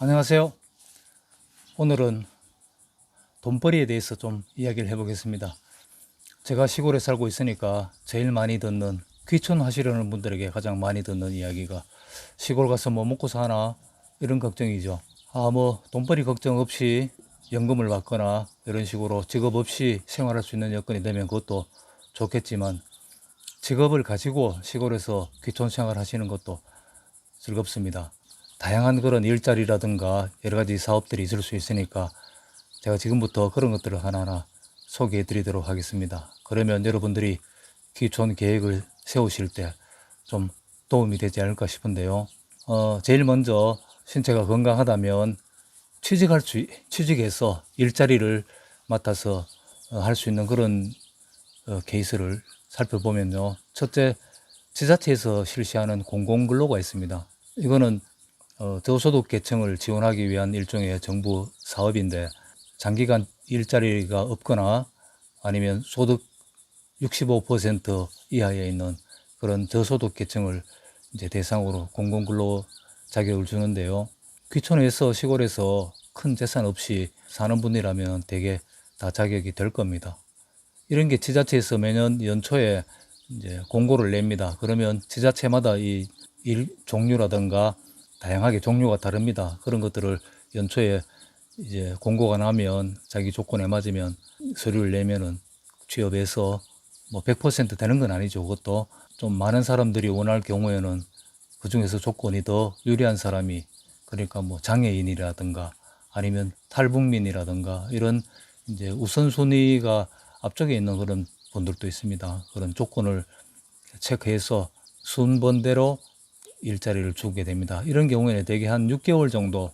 안녕하세요. 오늘은 돈벌이에 대해서 좀 이야기를 해보겠습니다. 제가 시골에 살고 있으니까 제일 많이 듣는 귀촌 하시려는 분들에게 가장 많이 듣는 이야기가 시골 가서 뭐 먹고 사나 이런 걱정이죠. 아, 뭐 돈벌이 걱정 없이 연금을 받거나 이런 식으로 직업 없이 생활할 수 있는 여건이 되면 그것도 좋겠지만 직업을 가지고 시골에서 귀촌 생활 하시는 것도 즐겁습니다. 다양한 그런 일자리라든가 여러 가지 사업들이 있을 수 있으니까 제가 지금부터 그런 것들을 하나하나 소개해 드리도록 하겠습니다. 그러면 여러분들이 귀촌 계획을 세우실 때 좀 도움이 되지 않을까 싶은데요. 어, 제일 먼저 신체가 건강하다면 취직할 수, 취직해서 일자리를 맡아서 어, 할수 있는 그런 어, 케이스를 살펴보면요. 첫째, 지자체에서 실시하는 공공근로가 있습니다. 이거는 어, 저소득 계층을 지원하기 위한 일종의 정부 사업인데 장기간 일자리가 없거나 아니면 소득 65% 이하에 있는 그런 저소득 계층을 이제 대상으로 공공근로 자격을 주는데요. 귀촌에서 시골에서 큰 재산 없이 사는 분이라면 대개 다 자격이 될 겁니다. 이런 게 지자체에서 매년 연초에 이제 공고를 냅니다. 그러면 지자체마다 이 일 종류라든가 다양하게 종류가 다릅니다. 그런 것들을 연초에 이제 공고가 나면 자기 조건에 맞으면 서류를 내면은 취업해서 뭐 100% 되는 건 아니죠. 그것도 좀 많은 사람들이 원할 경우에는 그 중에서 조건이 더 유리한 사람이 그러니까 뭐 장애인이라든가 아니면 탈북민이라든가 이런 이제 우선순위가 앞쪽에 있는 그런 분들도 있습니다. 그런 조건을 체크해서 순번대로 일자리를 주게 됩니다. 이런 경우에는 대개 한 6개월 정도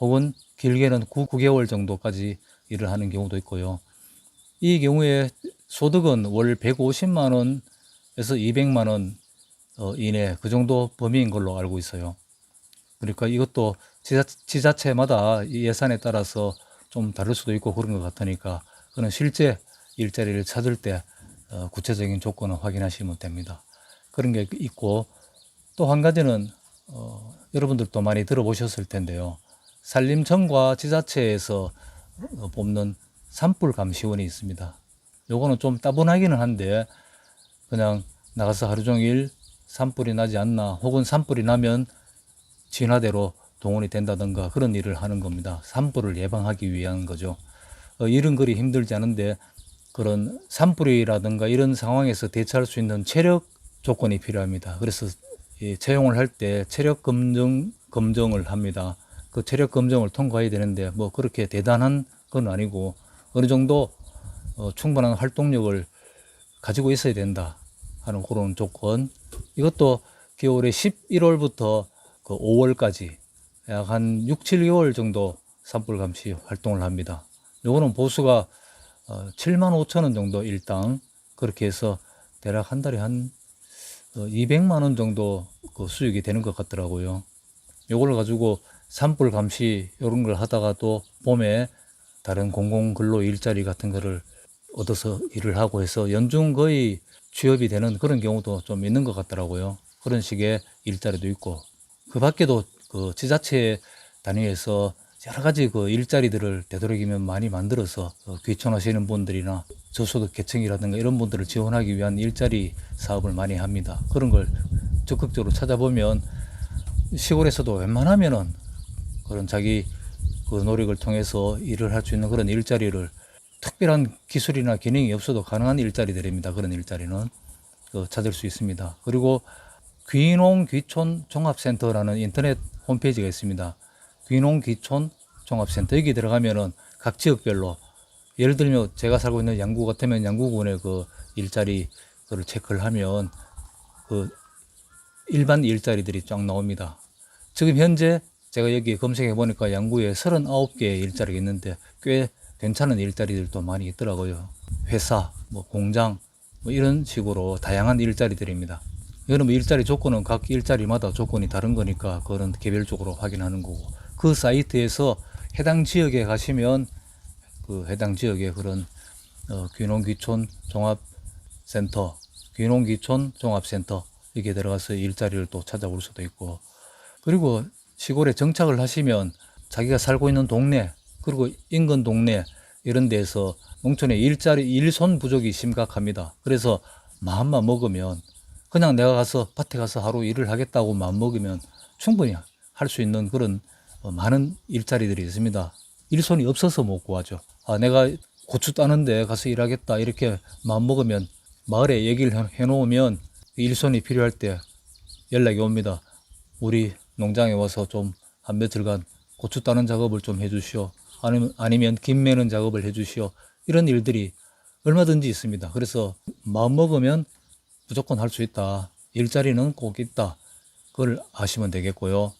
혹은 길게는 9, 9개월 정도까지 일을 하는 경우도 있고요. 이 경우에 소득은 월 150만 원에서 200만 원 어, 이내 그 정도 범위인 걸로 알고 있어요. 그러니까 이것도 지자, 지자체마다 이 예산에 따라서 좀 다를 수도 있고 그런 것 같으니까 그는 실제 일자리를 찾을 때 어, 구체적인 조건을 확인하시면 됩니다. 그런 게 있고 또 한 가지는 어, 여러분들도 많이 들어보셨을 텐데요. 산림청과 지자체에서 어, 뽑는 산불 감시원이 있습니다. 요거는 좀 따분하기는 한데 그냥 나가서 하루 종일 산불이 나지 않나 혹은 산불이 나면 진화대로 동원이 된다든가 그런 일을 하는 겁니다. 산불을 예방하기 위한 거죠. 어, 일은 그리 힘들지 않은데 그런 산불이라든가 이런 상황에서 대처할 수 있는 체력 조건이 필요합니다. 그래서 이 채용을 할 때 체력 검정 검정을 합니다. 그 체력 검정을 통과해야 되는데 뭐 그렇게 대단한 건 아니고 어느 정도 어, 충분한 활동력을 가지고 있어야 된다 하는 그런 조건. 이것도 겨울에 11월부터 그 5월까지 약 한 6, 7개월 정도 산불 감시 활동을 합니다. 요거는 보수가 어, 7만 5천 원 정도 일당 그렇게 해서 대략 한 달에 한 어, 200만 원 정도 그 수익이 되는 것 같더라고요. 요걸 가지고 산불 감시 이런 걸 하다가 또 봄에 다른 공공 근로 일자리 같은 거를 얻어서 일을 하고 해서 연중 거의 취업이 되는 그런 경우도 좀 있는 것 같더라고요. 그런 식의 일자리도 있고 그 밖에도 그 지자체 단위에서 여러 가지 그 일자리들을 되도록이면 많이 만들어서 어, 귀촌하시는 분들이나 저소득 계층이라든가 이런 분들을 지원하기 위한 일자리 사업을 많이 합니다. 그런 걸 적극적으로 찾아보면 시골에서도 웬만하면은 그런 자기 그 노력을 통해서 일을 할 수 있는 그런 일자리를 특별한 기술이나 기능이 없어도 가능한 일자리들입니다. 그런 일자리는 그 찾을 수 있습니다. 그리고 귀농 귀촌 종합센터라는 인터넷 홈페이지가 있습니다. 귀농 귀촌 종합센터 여기 들어가면은 각 지역별로 예를 들면 제가 살고 있는 양구 같으면 양구군의 그 일자리 그를 체크를 하면 그 일반 일자리들이 쫙 나옵니다. 지금 현재 제가 여기 검색해 보니까 양구에 39개의 일자리가 있는데 꽤 괜찮은 일자리들도 많이 있더라고요. 회사, 뭐 공장, 뭐 이런 식으로 다양한 일자리들입니다. 뭐 일자리 조건은 각 일자리마다 조건이 다른 거니까 그거는 개별적으로 확인하는 거고 그 사이트에서 해당 지역에 가시면 그 해당 지역의 그런 어, 귀농귀촌 종합센터, 귀농귀촌 종합센터 이렇게 들어가서 일자리를 또 찾아볼 수도 있고 그리고 시골에 정착을 하시면 자기가 살고 있는 동네 그리고 인근 동네 이런 데서 농촌에 일자리 일손 부족이 심각합니다. 그래서 마음만 먹으면 그냥 내가 가서 밭에 가서 하루 일을 하겠다고 마음 먹으면 충분히 할 수 있는 그런 어, 많은 일자리들이 있습니다. 일손이 없어서 못 구하죠. 아, 내가 고추 따는데 가서 일하겠다 이렇게 마음 먹으면 마을에 얘기를 해- 해놓으면 일손이 필요할 때 연락이 옵니다. 우리 농장에 와서 좀 한 며칠간 고추 따는 작업을 좀 해주시오. 아니면, 아니면 김 매는 작업을 해주시오. 이런 일들이 얼마든지 있습니다. 그래서 마음 먹으면 무조건 할 수 있다. 일자리는 꼭 있다. 그걸 아시면 되겠고요.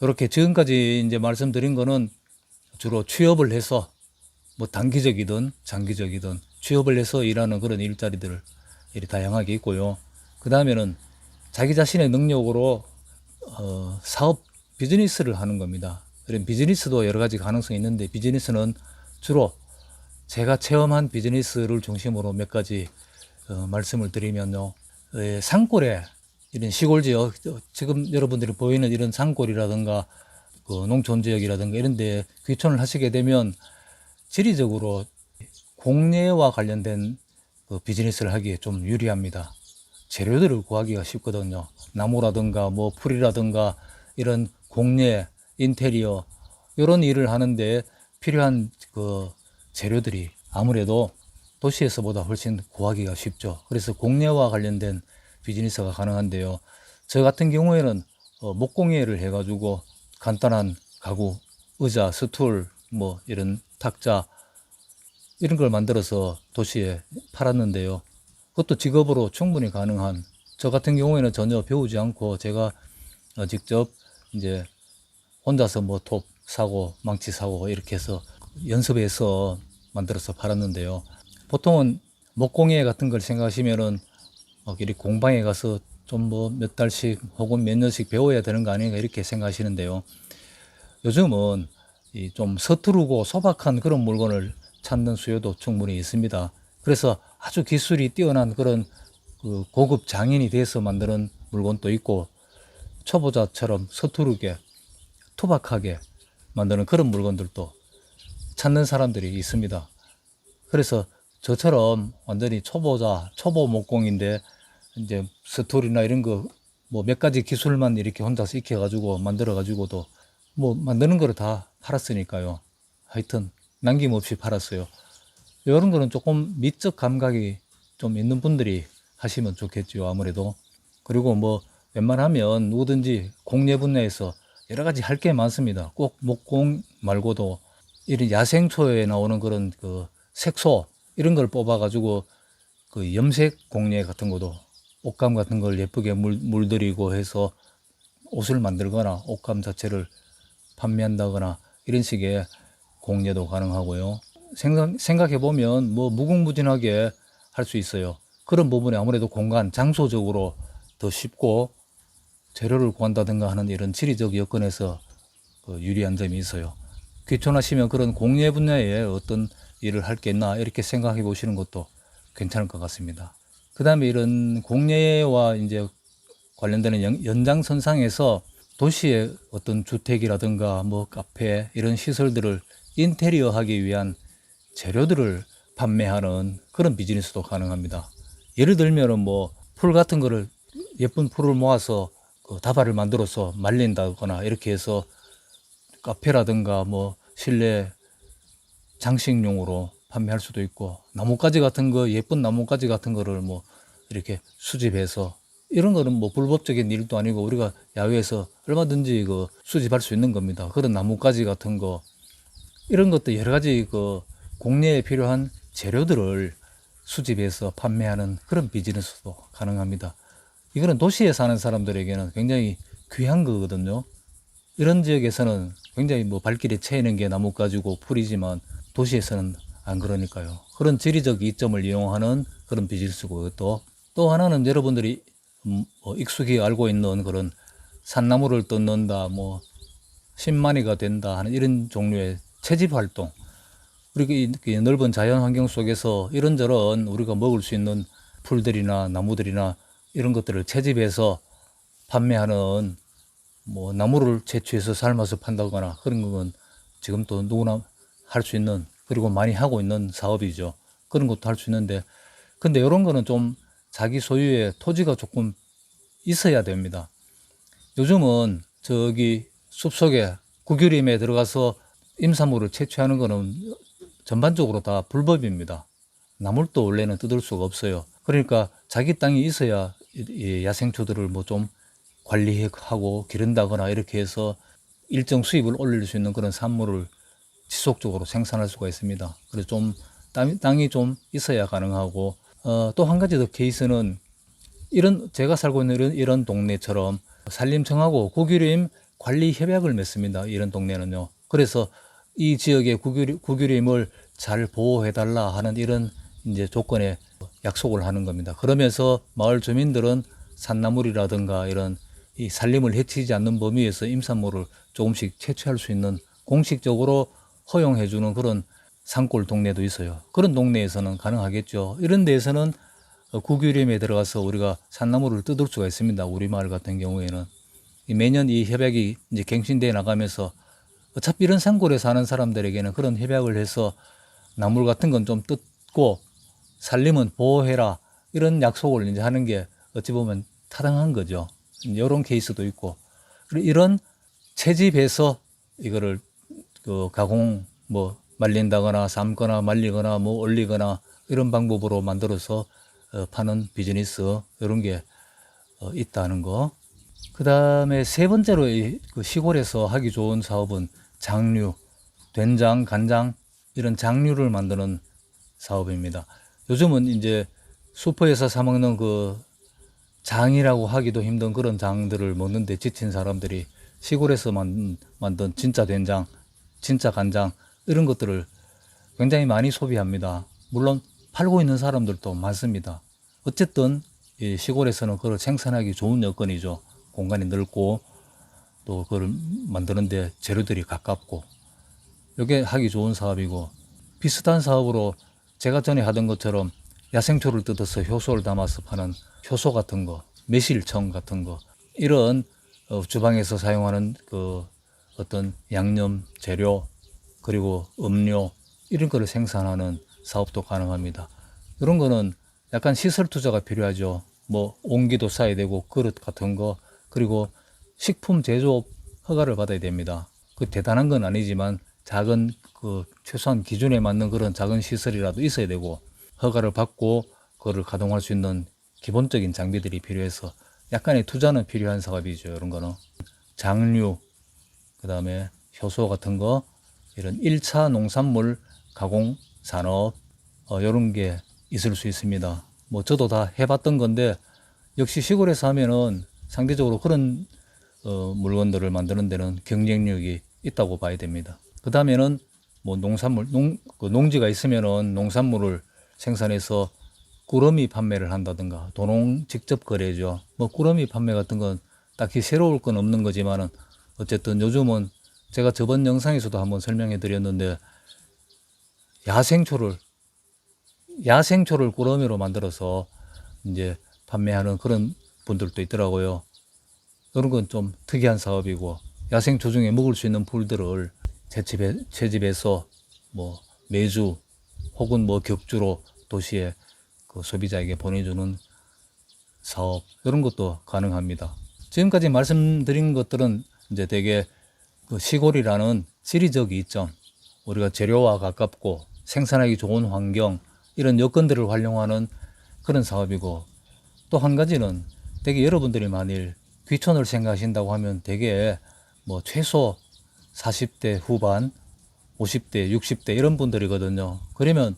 이렇게 지금까지 이제 말씀드린 거는 주로 취업을 해서 뭐 단기적이든 장기적이든 취업을 해서 일하는 그런 일자리들 이 다양하게 있고요. 그 다음에는 자기 자신의 능력으로 어, 사업 비즈니스를 하는 겁니다. 그럼 비즈니스도 여러 가지 가능성이 있는데 비즈니스는 주로 제가 체험한 비즈니스를 중심으로 몇 가지 어, 말씀을 드리면요. 에, 산골에 이런 시골 지역, 어, 지금 여러분들이 보이는 이런 산골이라든가 그 농촌 지역이라든가 이런 데 귀촌을 하시게 되면 지리적으로 공예와 관련된 그 비즈니스를 하기에 좀 유리합니다. 재료들을 구하기가 쉽거든요. 나무라든가 뭐 풀이라든가 이런 공예, 인테리어 이런 일을 하는데 필요한 그 재료들이 아무래도 도시에서보다 훨씬 구하기가 쉽죠. 그래서 공예와 관련된 비즈니스가 가능한데요. 저 같은 경우에는 어, 목공예를 해가지고 간단한 가구, 의자, 스툴, 뭐 이런 탁자 이런 걸 만들어서 도시에 팔았는데요. 그것도 직업으로 충분히 가능한 저 같은 경우에는 전혀 배우지 않고 제가 어, 직접 이제 혼자서 뭐 톱 사고 망치 사고 이렇게 해서 연습해서 만들어서 팔았는데요. 보통은 목공예 같은 걸 생각하시면은 어, 이리 공방에 가서 좀 뭐 몇 달씩 혹은 몇 년씩 배워야 되는 거 아닌가 이렇게 생각하시는데요. 요즘은 이 좀 서투르고 소박한 그런 물건을 찾는 수요도 충분히 있습니다. 그래서 아주 기술이 뛰어난 그런 그 고급 장인이 돼서 만드는 물건도 있고 초보자처럼 서투르게 투박하게 만드는 그런 물건들도 찾는 사람들이 있습니다. 그래서 저처럼 완전히 초보자, 초보 목공인데 이제 스토리나 이런 거 뭐 몇 가지 기술만 이렇게 혼자서 익혀가지고 만들어가지고도 뭐 만드는 거를 다 팔았으니까요. 하여튼 남김없이 팔았어요. 이런 거는 조금 미적 감각이 좀 있는 분들이 하시면 좋겠죠. 아무래도. 그리고 뭐 웬만하면 누구든지 공예 분야에서 여러 가지 할 게 많습니다. 꼭 목공 말고도 이런 야생초에 나오는 그런 그 색소 이런 걸 뽑아가지고 그 염색 공예 같은 것도 옷감 같은 걸 예쁘게 물, 물들이고 해서 옷을 만들거나 옷감 자체를 판매한다거나 이런 식의 공예도 가능하고요. 생각, 생각 해 보면 뭐 무궁무진하게 할 수 있어요. 그런 부분에 아무래도 공간, 장소적으로 더 쉽고 재료를 구한다든가 하는 이런 지리적 여건에서 그 유리한 점이 있어요. 귀촌하시면 그런 공예 분야에 어떤 일을 할 게 있나 이렇게 생각해 보시는 것도 괜찮을 것 같습니다. 그 다음에 이런 공예와 이제 관련되는 연, 연장선상에서 도시의 어떤 주택이라든가 뭐 카페 이런 시설들을 인테리어 하기 위한 재료들을 판매하는 그런 비즈니스도 가능합니다. 예를 들면은 뭐 풀 같은 거를 예쁜 풀을 모아서 그 다발을 만들어서 말린다거나 이렇게 해서 카페라든가 뭐 실내 장식용으로 판매할 수도 있고 나뭇가지 같은 거 예쁜 나뭇가지 같은 거를 뭐 이렇게 수집해서 이런 거는 뭐 불법적인 일도 아니고 우리가 야외에서 얼마든지 그 수집할 수 있는 겁니다. 그런 나뭇가지 같은 거 이런 것도 여러 가지 그 공예에 필요한 재료들을 수집해서 판매하는 그런 비즈니스도 가능합니다. 이거는 도시에 사는 사람들에게는 굉장히 귀한 거거든요. 이런 지역에서는 굉장히 뭐 발길에 채이는 게 나뭇가지고 풀이지만 도시에서는 안 그러니까요. 그런 지리적 이점을 이용하는 그런 비즈니스고 또, 또 하나는 여러분들이 음, 뭐 익숙히 알고 있는 그런 산나무를 뜯는다, 뭐, 신만이가 된다 하는 이런 종류의 채집 활동. 그리고 이- 이 넓은 자연 환경 속에서 이런저런 우리가 먹을 수 있는 풀들이나 나무들이나 이런 것들을 채집해서 판매하는 뭐 나무를 채취해서 삶아서 판다거나 그런 건 지금 또 누구나 할 수 있는 그리고 많이 하고 있는 사업이죠. 그런 것도 할 수 있는데 근데 이런 거는 좀 자기 소유의 토지가 조금 있어야 됩니다. 요즘은 저기 숲속에 구규림에 들어가서 임산물을 채취하는 거는 전반적으로 다 불법입니다. 나물도 원래는 뜯을 수가 없어요. 그러니까 자기 땅이 있어야 야생초들을 뭐 좀 관리하고 기른다거나 이렇게 해서 일정 수입을 올릴 수 있는 그런 산물을 지속적으로 생산할 수가 있습니다. 그래서 좀 땅, 땅이 좀 있어야 가능하고 어, 또 한 가지 더 케이스는 이런 제가 살고 있는 이런, 이런 동네처럼 산림청하고 국유림 관리 협약을 맺습니다. 이런 동네는요. 그래서 이 지역의 국유림, 국유림을 잘 보호해달라 하는 이런 이제 조건에 약속을 하는 겁니다. 그러면서 마을 주민들은 산나물이라든가 이런 이 산림을 해치지 않는 범위에서 임산물을 조금씩 채취할 수 있는 공식적으로 허용해주는 그런 산골 동네도 있어요. 그런 동네에서는 가능하겠죠. 이런 데에서는 어, 국유림에 들어가서 우리가 산나물을 뜯을 수가 있습니다. 우리 마을 같은 경우에는 이 매년 이 협약이 이제 갱신돼 나가면서 어차피 이런 산골에 사는 사람들에게는 그런 협약을 해서 나물 같은 건 좀 뜯고 산림은 보호해라 이런 약속을 이제 하는 게 어찌 보면 타당한 거죠. 이런 케이스도 있고 이런 채집해서 이거를 그 가공 뭐 말린다거나 삶거나 말리거나 뭐 올리거나 이런 방법으로 만들어서 어, 파는 비즈니스 이런 게 어, 있다는 거. 그 다음에 세 번째로 이그 시골에서 하기 좋은 사업은 장류, 된장, 간장 이런 장류를 만드는 사업입니다. 요즘은 이제 슈퍼에서 사 먹는 그 장이라고 하기도 힘든 그런 장들을 먹는데 지친 사람들이 시골에서 만, 만든 진짜 된장, 진짜 간장 이런 것들을 굉장히 많이 소비합니다. 물론 팔고 있는 사람들도 많습니다. 어쨌든 이 시골에서는 그걸 생산하기 좋은 여건이죠. 공간이 넓고 또 그걸 만드는데 재료들이 가깝고 이게 하기 좋은 사업이고 비슷한 사업으로 제가 전에 하던 것처럼 야생초를 뜯어서 효소를 담아서 파는 효소 같은 거, 매실청 같은 거 이런 어, 주방에서 사용하는 그 어떤 양념 재료 그리고 음료 이런 거를 생산하는 사업도 가능합니다. 이런 거는 약간 시설 투자가 필요하죠. 뭐 온기도 쌓아야 되고 그릇 같은 거 그리고 식품 제조업 허가를 받아야 됩니다. 그 대단한 건 아니지만 작은 그 최소한 기준에 맞는 그런 작은 시설이라도 있어야 되고 허가를 받고 그거를 가동할 수 있는 기본적인 장비들이 필요해서 약간의 투자는 필요한 사업이죠. 이런 거는 장류 그다음에 효소 같은 거 이런 1차 농산물 가공 산업 어, 이런 게 있을 수 있습니다. 뭐 저도 다 해봤던 건데 역시 시골에서 하면은 상대적으로 그런 어, 물건들을 만드는 데는 경쟁력이 있다고 봐야 됩니다. 그 다음에는 뭐 농산물, 농, 그 농지가 있으면은 농산물을 생산해서 꾸러미 판매를 한다든가 도농 직접 거래죠. 뭐 꾸러미 판매 같은 건 딱히 새로울 건 없는 거지만은 어쨌든 요즘은 제가 저번 영상에서도 한번 설명해 드렸는데 야생초를 야생초를 꾸러미로 만들어서 이제 판매하는 그런 분들도 있더라고요. 이런 건 좀 특이한 사업이고 야생초 중에 먹을 수 있는 풀들을 채집해, 채집해서 뭐 매주 혹은 뭐 격주로 도시에 그 소비자에게 보내주는 사업 이런 것도 가능합니다. 지금까지 말씀드린 것들은 이제 되게 그 시골이라는 지리적 이점, 우리가 재료와 가깝고 생산하기 좋은 환경 이런 여건들을 활용하는 그런 사업이고 또 한 가지는 되게 여러분들이 만일 귀촌을 생각하신다고 하면 되게 뭐 최소 40대 후반, 50대, 60대 이런 분들이거든요. 그러면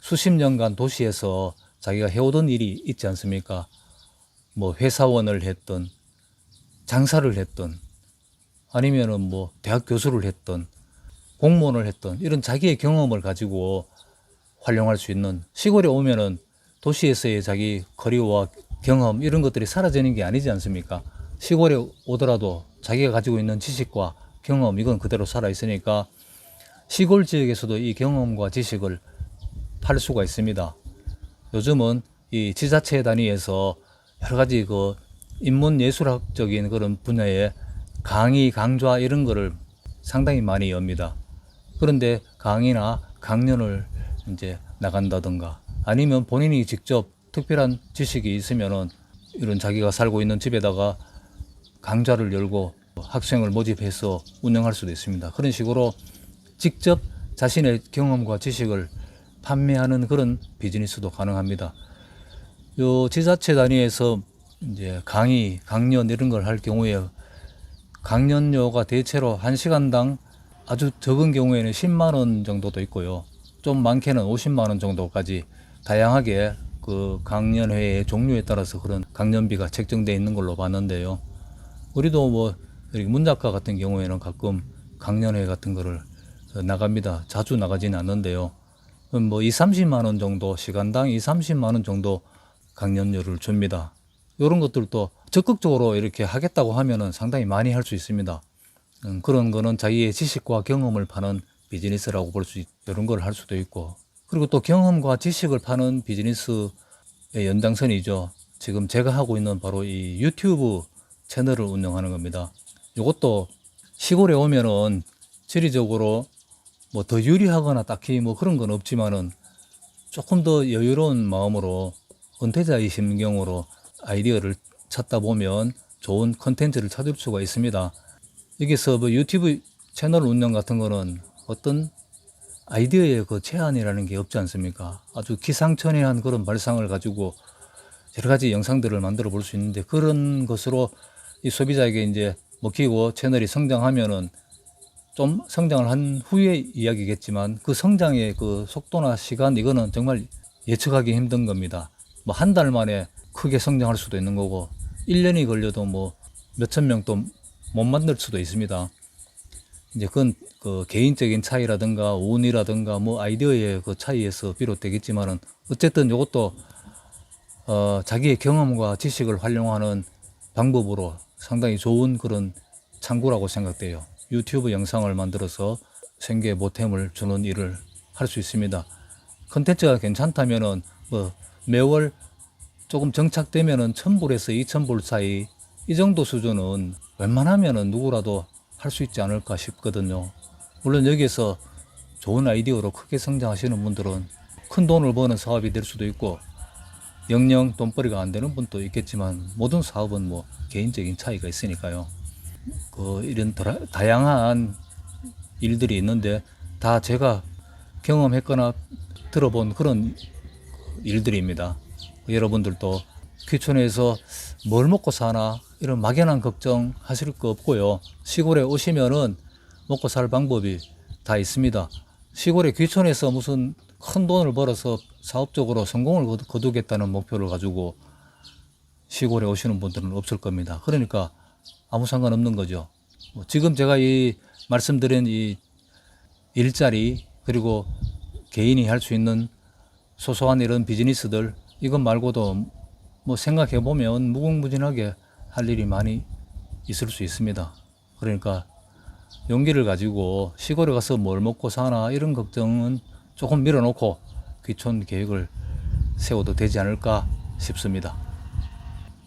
수십 년간 도시에서 자기가 해오던 일이 있지 않습니까? 뭐 회사원을 했던, 장사를 했던, 아니면은 뭐 대학 교수를 했던, 공무원을 했던 이런 자기의 경험을 가지고 활용할 수 있는 시골에 오면은 도시에서의 자기 커리어와 경험 이런 것들이 사라지는 게 아니지 않습니까? 시골에 오더라도 자기가 가지고 있는 지식과 경험 이건 그대로 살아 있으니까 시골 지역에서도 이 경험과 지식을 팔 수가 있습니다. 요즘은 이 지자체 단위에서 여러 가지 그 인문 예술학적인 그런 분야에 강의, 강좌 이런 거를 상당히 많이 엽니다. 그런데 강의나 강연을 이제 나간다든가 아니면 본인이 직접 특별한 지식이 있으면은 이런 자기가 살고 있는 집에다가 강좌를 열고 학생을 모집해서 운영할 수도 있습니다. 그런 식으로 직접 자신의 경험과 지식을 판매하는 그런 비즈니스도 가능합니다. 요 지자체 단위에서 이제 강의, 강연 이런 걸 할 경우에 강연료가 대체로 한시간당 아주 적은 경우에는 10만 원 정도도 있고요. 좀 많게는 50만 원 정도까지 다양하게 그 강연회의 종류에 따라서 그런 강연비가 책정되어 있는 걸로 봤는데요. 우리도 뭐 문작가 같은 경우에는 가끔 강연회 같은 거를 나갑니다. 자주 나가지는 않는데요. 뭐 2, 30만 원 정도 시간당 2, 30만 원 정도 강연료를 줍니다. 이런 것들도 적극적으로 이렇게 하겠다고 하면은 상당히 많이 할 수 있습니다. 음, 그런 거는 자기의 지식과 경험을 파는 비즈니스라고 볼수 있, 이런 걸 할 수도 있고. 그리고 또 경험과 지식을 파는 비즈니스의 연장선이죠. 지금 제가 하고 있는 바로 이 유튜브 채널을 운영하는 겁니다. 이것도 시골에 오면은 지리적으로 뭐 더 유리하거나 딱히 뭐 그런 건 없지만은 조금 더 여유로운 마음으로 은퇴자이신 심경으로 아이디어를 찾다 보면 좋은 컨텐츠를 찾을 수가 있습니다. 여기서 뭐 유튜브 채널 운영 같은 거는 어떤 아이디어의 그 제한이라는 게 없지 않습니까? 아주 기상천외한 그런 발상을 가지고 여러 가지 영상들을 만들어 볼 수 있는데 그런 것으로 이 소비자에게 이제 먹히고 채널이 성장하면은 좀 성장을 한 후에 이야기겠지만 그 성장의 그 속도나 시간 이거는 정말 예측하기 힘든 겁니다. 뭐 한 달 만에 크게 성장할 수도 있는 거고 1년이 걸려도 뭐 몇천 명도 못 만들 수도 있습니다. 이제 그건 그 개인적인 차이라든가 운이라든가 뭐 아이디어의 그 차이에서 비롯되겠지만은 어쨌든 이것도 어 자기의 경험과 지식을 활용하는 방법으로 상당히 좋은 그런 창구라고 생각돼요. 유튜브 영상을 만들어서 생계 보탬을 주는 일을 할 수 있습니다. 컨텐츠가 괜찮다면은 뭐 매월 조금 정착되면은 1000불에서 2000불 사이 이 정도 수준은 웬만하면은 누구라도 할 수 있지 않을까 싶거든요. 물론 여기에서 좋은 아이디어로 크게 성장하시는 분들은 큰 돈을 버는 사업이 될 수도 있고 영영 돈벌이가 안 되는 분도 있겠지만 모든 사업은 뭐 개인적인 차이가 있으니까요. 그 이런 더- 다양한 일들이 있는데 다 제가 경험했거나 들어본 그런 일들입니다. 여러분들도 귀촌에서 뭘 먹고 사나 이런 막연한 걱정 하실 거 없고요. 시골에 오시면은 먹고 살 방법이 다 있습니다. 시골에 귀촌에서 무슨 큰 돈을 벌어서 사업적으로 성공을 거두- 거두겠다는 목표를 가지고 시골에 오시는 분들은 없을 겁니다. 그러니까 아무 상관없는 거죠. 뭐 지금 제가 이 말씀드린 이 일자리 그리고 개인이 할 수 있는 소소한 이런 비즈니스들 이것 말고도 뭐 생각해 보면 무궁무진하게 할 일이 많이 있을 수 있습니다. 그러니까 용기를 가지고 시골에 가서 뭘 먹고 사나 이런 걱정은 조금 밀어놓고 귀촌 계획을 세워도 되지 않을까 싶습니다.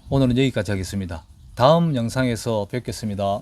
오늘은 여기까지 하겠습니다. 다음 영상에서 뵙겠습니다.